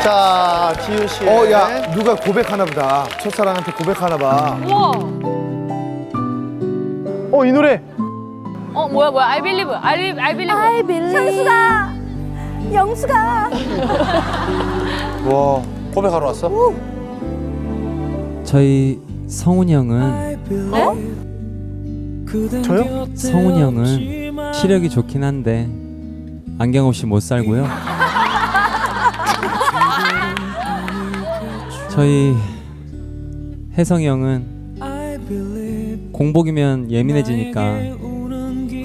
자, 지우 씨. 어, 야, 누가 고백하나 보다. 첫사랑한테 고백하나 봐. 우와. 어, 이 노래. 어 뭐야 뭐야 I believe I believe I believe I believe. 형수가. 영수가. 와, 고백하러 왔어? 저희 성훈이 형은 저요? 성훈이 형은 시력이 좋긴 한데 안경 없이 못 살고요. 저희 혜성이 형은 공복이면 예민해지니까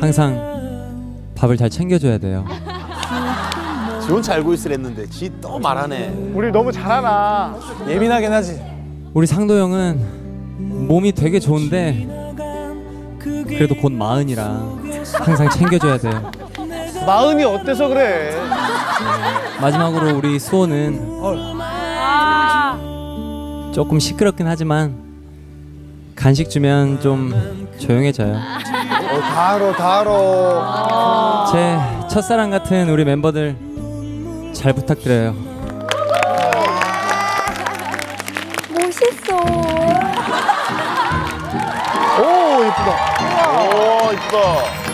항상 밥을 잘 챙겨줘야 돼요. 지 혼자 알고 있으랬는데 지 또 말하네. 우리 너무 잘하나. 예민하긴 하지. 우리 상도 형은 몸이 되게 좋은데 그래도 곧 마흔이라 항상 챙겨줘야 돼요. 마흔이 어때서 그래? 마지막으로 우리 수호는 아 조금 시끄럽긴 하지만 간식 주면 좀 조용해져요. 어, 다 알아, 다 알아. 제 첫사랑 같은 우리 멤버들 잘 부탁드려요. 멋있어. 오, 예쁘다. 오 이쁘다.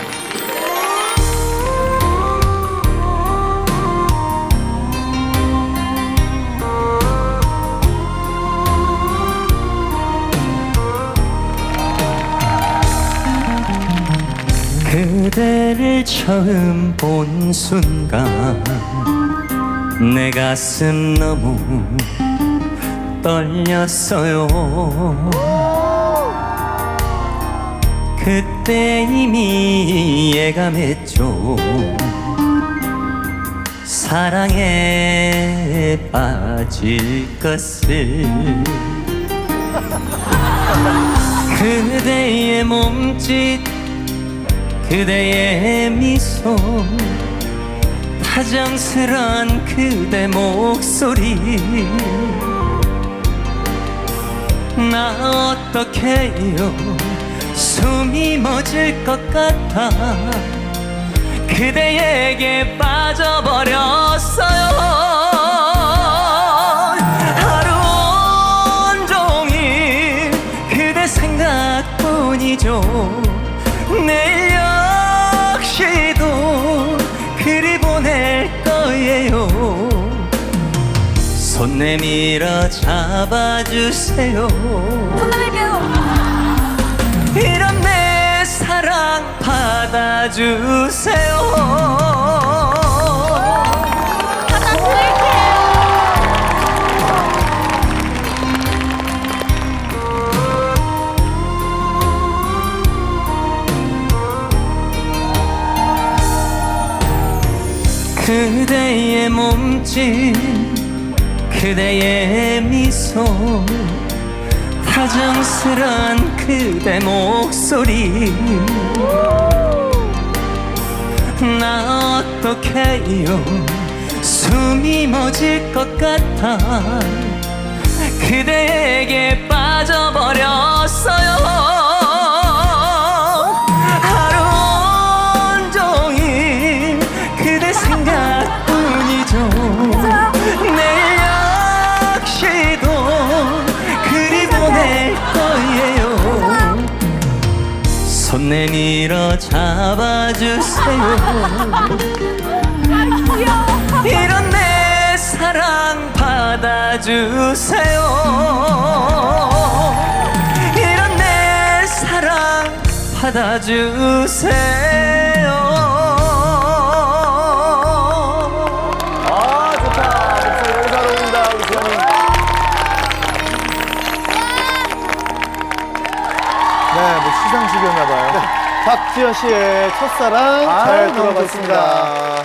그대를 처음 본 순간 내 가슴 너무 떨렸어요. 그때 이미 예감했죠. 사랑에 빠질 것을. 그대의 몸짓 그대의 미소 다정스런 그대 목소리. 나 어떡해요? 숨이 멎을 것 같아. 그대에게 빠져버렸어요. 하루 온종일 그대 생각뿐이죠. 내일 보낼 거예요. 손 내밀어 잡아주세요. 이런 내 사랑 받아주세요 그대의 몸짓 그대의 미소 다정스런 그대 목소리. 나 어떡해요? 숨이 멎을 것 같아. 그대에 내밀어 잡아주세요. 이런 내 사랑 받아주세요. 이런 내 사랑 받아주세요 박지현 씨의 첫사랑 잘 들어봤습니다.